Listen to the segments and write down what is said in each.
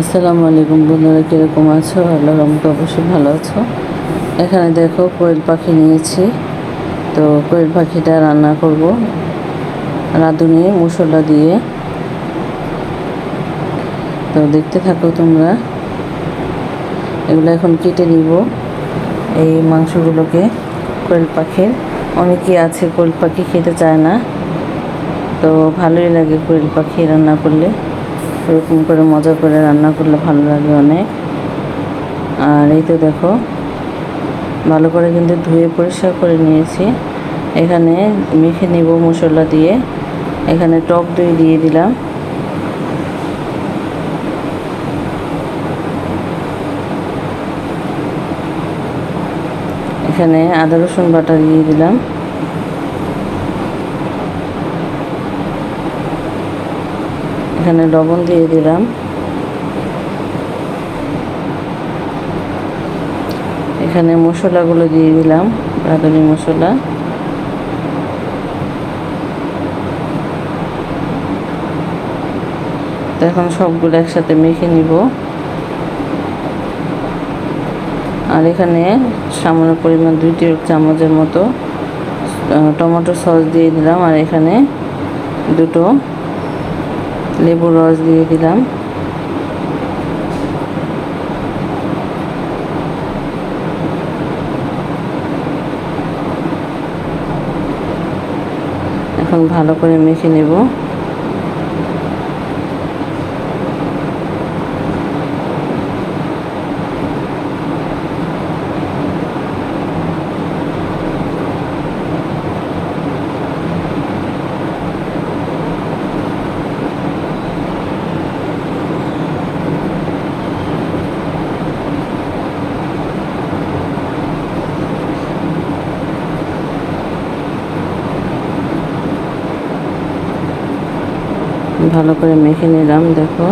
আসসালামু আলাইকুম বন্ধুরা, কীরকম আছো? আল্লাহ রহমত অবশ্যই ভালো আছো। এখানে দেখো, কোয়েল পাখি নিয়েছি। তো কোয়েল পাখিটা রান্না করব। রাঁধুনি মশলা দিয়ে। তো দেখতে থাকো তোমরা। এগুলো এখন কেটে নিব। এই মাংসগুলোকে কোয়েল পাখির। অনেকেই আছে কোয়েল পাখি খেতে চায় না। তো ভালোই লাগে কোয়েল পাখি রান্না করলে। এরকম করে মজা করে রান্না করলে ভালো লাগে অনেক। আর এই তো দেখো, ভালো করে কিন্তু ধুয়ে পরিষ্কার করে নিয়েছি। এখানে মেখে নিব মশলা দিয়ে। এখানে টক দই দিয়ে দিলাম। এখানে আদা রসুন বাটা দিয়ে দিলাম। এখানে লবণ দিয়ে দিলাম। এখানে মশলাগুলো দিয়ে দিলাম রাঁধুনি মশলা। এখন সবগুলো একসাথে মেখে নিব। আর এখানে সামান্য পরিমাণ দুই টেবিল চামচের মতো টমেটো সস দিয়ে দিলাম। আর এখানে দুটো লেবুর রস দিয়ে দিলাম। এখন ভালো করে মেখে নেব। ভালো করে মেখে নিলাম, দেখো।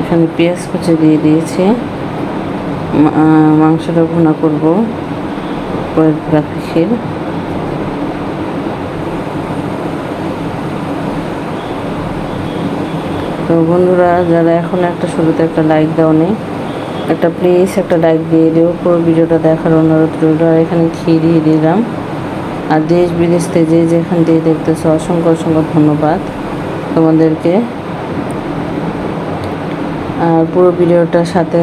এখানে পেঁয়াজ কুচি দিয়ে দিয়েছি। মাংসটা ভুনা করব কয়েক তো বন্ধুরা, যারা এখন একটা শুরুতে একটা লাইক দাও নেই একটা প্লিজ একটা লাইক দিয়ে দিও। পুরো ভিডিওটা দেখার অনুরোধ রইল। আর এখানে ঘি দিয়ে দিলাম। আর দেশ বিদেশ থেকে যে যেখান দিয়ে দেখতেছো, অসংখ্য অসংখ্য ধন্যবাদ তোমাদেরকে। আর পুরো ভিডিওটার সাথে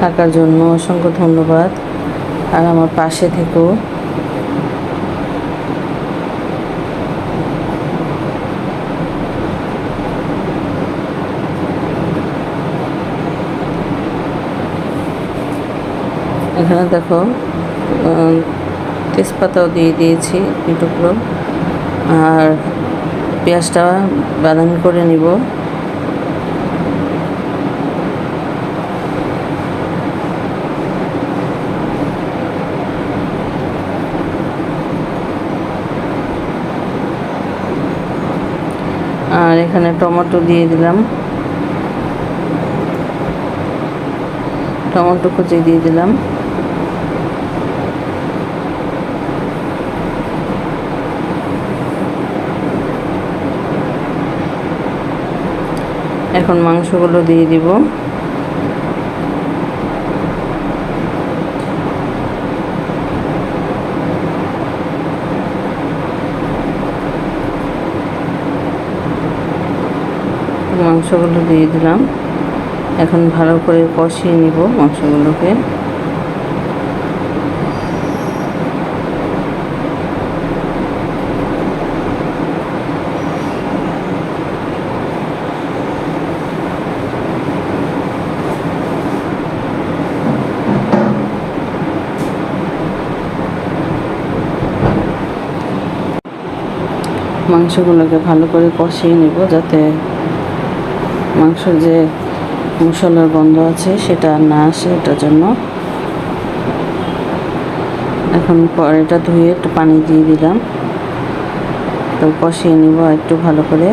থাকার জন্য অসংখ্য ধন্যবাদ। আর আমার পাশে থেকেও এখানে দেখো তেজপাতাও দিয়ে দিয়েছি দুই টুকরো। আর পেঁয়াজটা বাদামি করে নিব। আর এখানে টমেটো দিয়ে দিলাম। টমেটো কুচি দিয়ে দিলাম। এখন মাংসগুলো দিয়ে দিব। মাংসগুলো দিয়ে দিলাম। এখন ভালো করে কষিয়ে নিব মাংসগুলোকে। মাংসগুলোকে ভালো করে কষিয়ে নেব যাতে মাংসের যে মশলার গন্ধ আছে সেটা না আসে এটার জন্য। এখন কড়াইটা ধুয়ে একটু পানি দিয়ে দিলাম। তো কষিয়ে নিব একটু ভালো করে।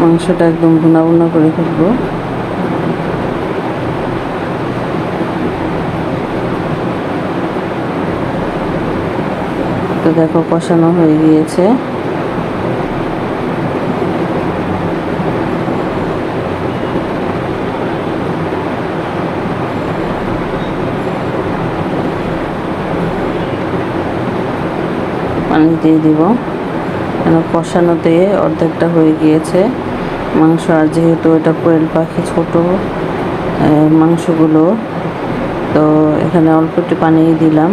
মাংসটা একদম ভুনা ভুনা করে ফেলব। তো দেখো কষানো হয়ে গিয়েছে। পানি দিয়ে দিব। কেন কষানোতে অর্ধেকটা হয়ে গিয়েছে। মাংস আর যেহেতু এটা কোয়েল পাখি ছোট মাংসগুলো, তো এখানে অল্প একটু পানি দিলাম।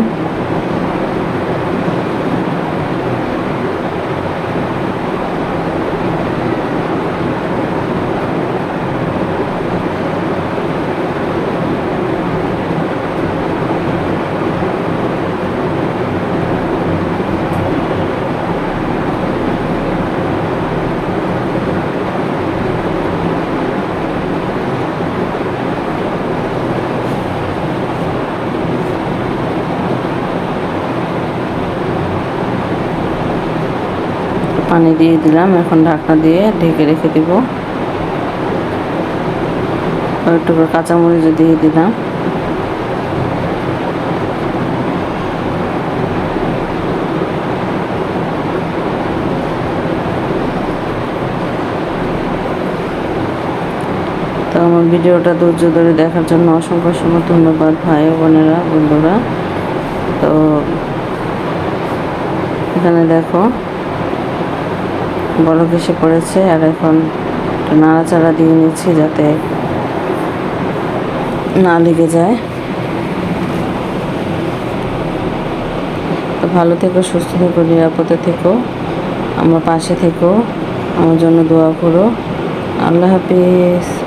পানি দিয়ে দিলাম। এখন ঢাকনা দিয়ে ঢেকে রেখে দিব। আর একটু করে কাঁচামরিচ দিয়ে দিলাম। তো আমার ভিডিওটা ধৈর্য ধরে দেখার জন্য অসংখ্য অসংখ্য ধন্যবাদ, ভাই বোনেরা, বন্ধুরা। তো এখানে দেখো বলক এসে পড়েছে আর এখন নাড়াচাড়া দিয়ে নিচ্ছি যাতে না লেগে যায়। তো ভালো থেকো, সুস্থ থেকো, নিরাপদে থেকো, আমার পাশে থেকো, আমার জন্য দোয়া করো। আল্লাহ হাফিজ।